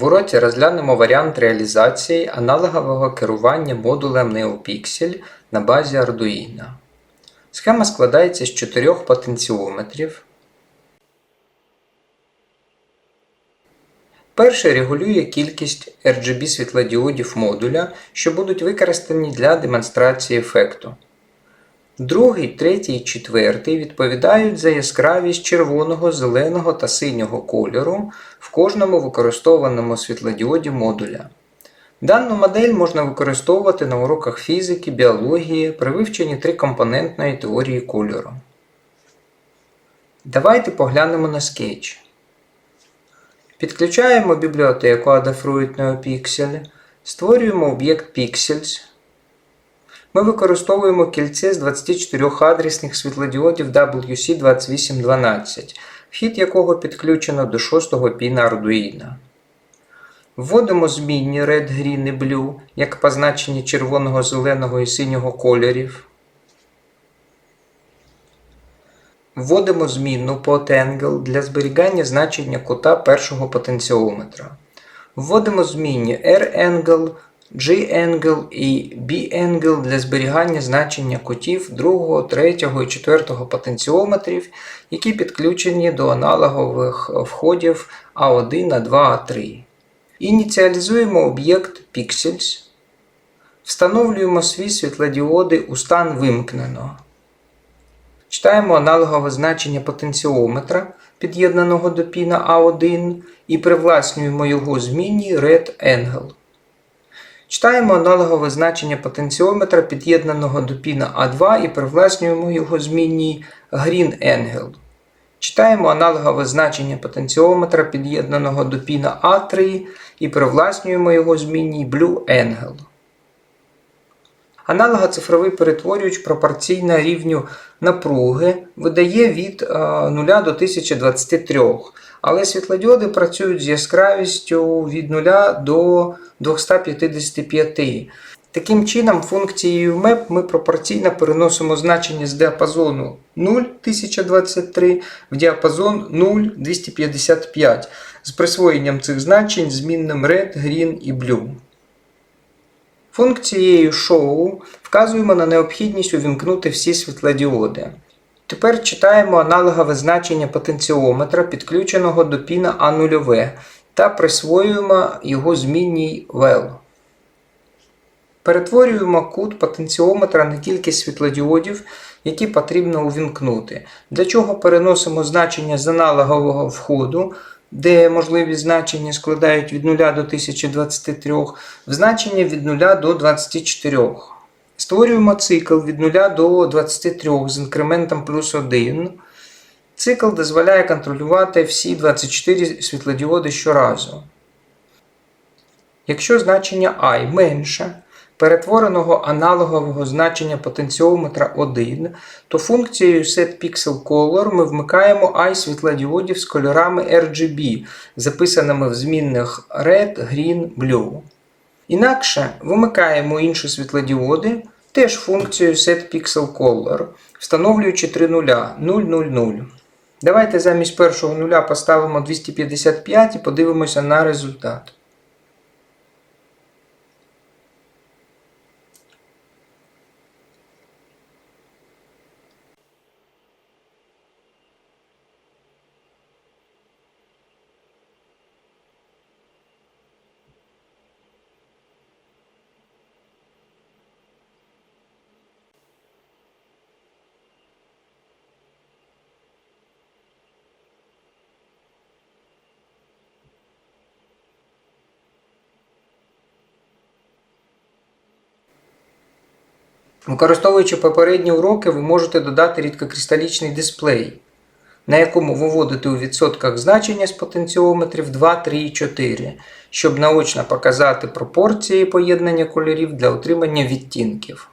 В уроці розглянемо варіант реалізації аналогового керування модулем NeoPixel на базі Arduino. Схема складається з чотирьох потенціометрів. Перший регулює кількість RGB світлодіодів модуля, що будуть використані для демонстрації ефекту. Другий, третій і четвертий відповідають за яскравість червоного, зеленого та синього кольору в кожному використовуваному світлодіоді модуля. Дану модель можна використовувати на уроках фізики, біології при вивченні трикомпонентної теорії кольору. Давайте поглянемо на скетч. Підключаємо бібліотеку Adafruit NeoPixel, створюємо об'єкт Pixels. Ми використовуємо кільце з 24 адресних світлодіодів WC2812, вхід якого підключено до 6-го піна Arduino. Вводимо змінні Red, Green і Blue як позначення червоного, зеленого і синього кольорів. Вводимо змінну PotAngle для зберігання значення кута першого потенціометра. Вводимо змінні R-Angle, G-Angle і B-Angle для зберігання значення кутів другого, третього і четвертого потенціометрів, які підключені до аналогових входів A1, A2, A3. Ініціалізуємо об'єкт Pixels. Встановлюємо свій світлодіоди у стан вимкнено. Читаємо аналогове значення потенціометра, під'єднаного до піна А1, і привласнюємо його змінній Red Angle. Читаємо аналогове значення потенціометра, під'єднаного до піна А2 і привласнюємо його змінній Green Angle. Читаємо аналогове значення потенціометра, під'єднаного до піна А3 і привласнюємо його змінній Blue Angle. Аналогоцифровий перетворювач пропорційно рівню напруги видає від 0 до 1023, але світлодіоди працюють з яскравістю від 0 до 255. Таким чином, функцією map ми пропорційно переносимо значення з діапазону 0,1023 в діапазон 0,255 з присвоєнням цих значень змінним Red, Green і Blue. Функцією show вказуємо на необхідність увімкнути всі світлодіоди. Тепер читаємо аналогове значення потенціометра, підключеного до піна А0 та присвоюємо його змінній well. Перетворюємо кут потенціометра на кількість світлодіодів, які потрібно увімкнути. Для чого переносимо значення з аналогового входу, де можливі значення складають від 0 до 1023, в значення від 0 до 24. Створюємо цикл від 0 до 23 з інкрементом плюс 1. Цикл дозволяє контролювати всі 24 світлодіоди щоразу. Якщо значення I менше перетвореного аналогового значення потенціометра 1, то функцією setPixelColor ми вмикаємо I світлодіодів з кольорами RGB, записаними в змінних Red, Green, Blue. Інакше вимикаємо інші світлодіоди теж функцією setPixelColor, встановлюючи три нуля 000. Давайте замість першого нуля поставимо 255 і подивимося на результат. Використовуючи попередні уроки, ви можете додати рідкокристалічний дисплей, на якому виводите у відсотках значення з потенціометрів 2, 3 і 4, щоб наочно показати пропорції поєднання кольорів для отримання відтінків.